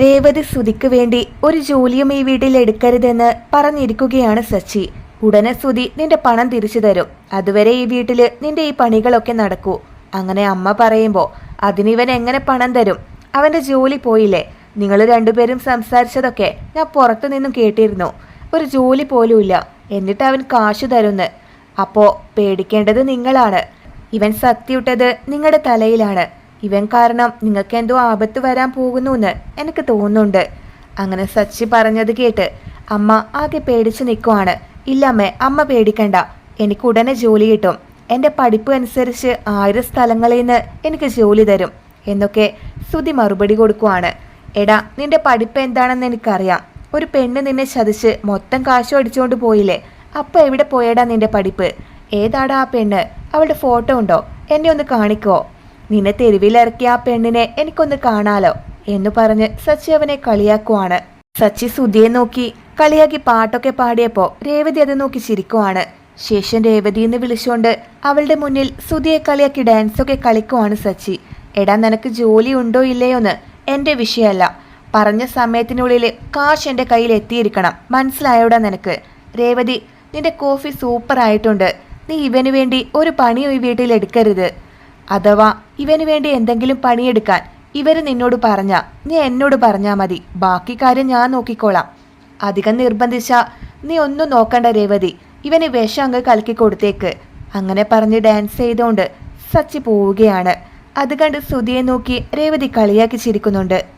രേവതി സുധിക്ക് വേണ്ടി ഒരു ജോലിയും ഈ വീട്ടിൽ എടുക്കരുതെന്ന് പറഞ്ഞിരിക്കുകയാണ് സച്ചി ഉടനെ സുധി നിന്റെ പണം തിരിച്ചു തരും. അതുവരെ ഈ വീട്ടിൽ നിന്റെ ഈ പണികളൊക്കെ നടക്കൂ. അങ്ങനെ അമ്മ പറയുമ്പോ അതിനിവൻ എങ്ങനെ പണം തരും? അവന്റെ ജോലി പോയില്ലേ? നിങ്ങൾ രണ്ടുപേരും സംസാരിച്ചതൊക്കെ ഞാൻ പുറത്തു നിന്നും കേട്ടിരുന്നു. ഒരു ജോലി പോലുമില്ല എന്നിട്ട് അവൻ കാശു തരുന്ന്. അപ്പോ പേടിക്കേണ്ടത് നിങ്ങളാണ്. ഇവൻ സത്യവിട്ടത് നിങ്ങളുടെ തലയിലാണ്. ഇവൻ കാരണം നിങ്ങൾക്ക് എന്തോ ആപത്ത് വരാൻ പോകുന്നു എന്ന് എനിക്ക് തോന്നുന്നുണ്ട്. അങ്ങനെ സച്ചി പറഞ്ഞത് കേട്ട് അമ്മ ആകെ പേടിച്ചു നിൽക്കുവാണ്. ഇല്ലമ്മേ അമ്മ പേടിക്കണ്ട. എനിക്ക് ഉടനെ ജോലി കിട്ടും. എന്റെ പഠിപ്പ് അനുസരിച്ച് ആയിരം സ്ഥലങ്ങളിൽ നിന്ന് എനിക്ക് ജോലി തരും എന്നൊക്കെ ശ്രുതി മറുപടി കൊടുക്കുവാണ്. എടാ നിന്റെ പഠിപ്പ് എന്താണെന്ന് എനിക്കറിയാം. ഒരു പെണ്ണ് നിന്നെ ചതിച്ച് മൊത്തം കാശു അടിച്ചുകൊണ്ട് പോയില്ലേ? അപ്പോൾ എവിടെ പോയടാ നിന്റെ പഠിപ്പ്? ഏതാടാ ആ പെണ്ണ്? അവളുടെ ഫോട്ടോ ഉണ്ടോ? എന്നെ ഒന്ന് കാണിക്കോ? നിന്നെ തെരുവിലിറക്കിയ ആ പെണ്ണിനെ എനിക്കൊന്ന് കാണാലോ എന്ന് പറഞ്ഞ് സച്ചി അവനെ കളിയാക്കുവാണ്. സച്ചി സുധിയെ നോക്കി കളിയാക്കി പാട്ടൊക്കെ പാടിയപ്പോ രേവതി അത് നോക്കി ചിരിക്കുവാണ്. ശേഷം രേവതി എന്ന് വിളിച്ചുകൊണ്ട് അവളുടെ മുന്നിൽ സുധിയെ കളിയാക്കി ഡാൻസൊക്കെ കളിക്കുവാണ് സച്ചി. എടാ നിനക്ക് ജോലി ഉണ്ടോ ഇല്ലയോന്ന് എന്റെ വിഷയമല്ല. പറഞ്ഞ സമയത്തിനുള്ളിൽ കാശ് എന്റെ കയ്യിൽ എത്തിയിരിക്കണം. മനസ്സിലായോടാ നിനക്ക്? രേവതി നിന്റെ കോഫി സൂപ്പർ ആയിട്ടുണ്ട് നീ ഇവന് വേണ്ടി ഒരു പണിയും ഈ വീട്ടിൽ എടുക്കരുത്. അഥവാ ഇവന് വേണ്ടി എന്തെങ്കിലും പണിയെടുക്കാൻ ഇവർ നിന്നോട് പറഞ്ഞ നീ എന്നോട് പറഞ്ഞാ മതി. ബാക്കി കാര്യം ഞാൻ നോക്കിക്കോളാം. അധികം നിർബന്ധിച്ച നീ ഒന്നും നോക്കണ്ട രേവതി. ഇവന് വിഷം അങ്ങ് കലക്കി കൊടുത്തേക്ക്. അങ്ങനെ പറഞ്ഞ് ഡാൻസ് ചെയ്തുകൊണ്ട് സച്ചി പോവുകയാണ്. അത് കണ്ട് സുധിയെ നോക്കി രേവതി കളിയാക്കി ചിരിക്കുന്നുണ്ട്.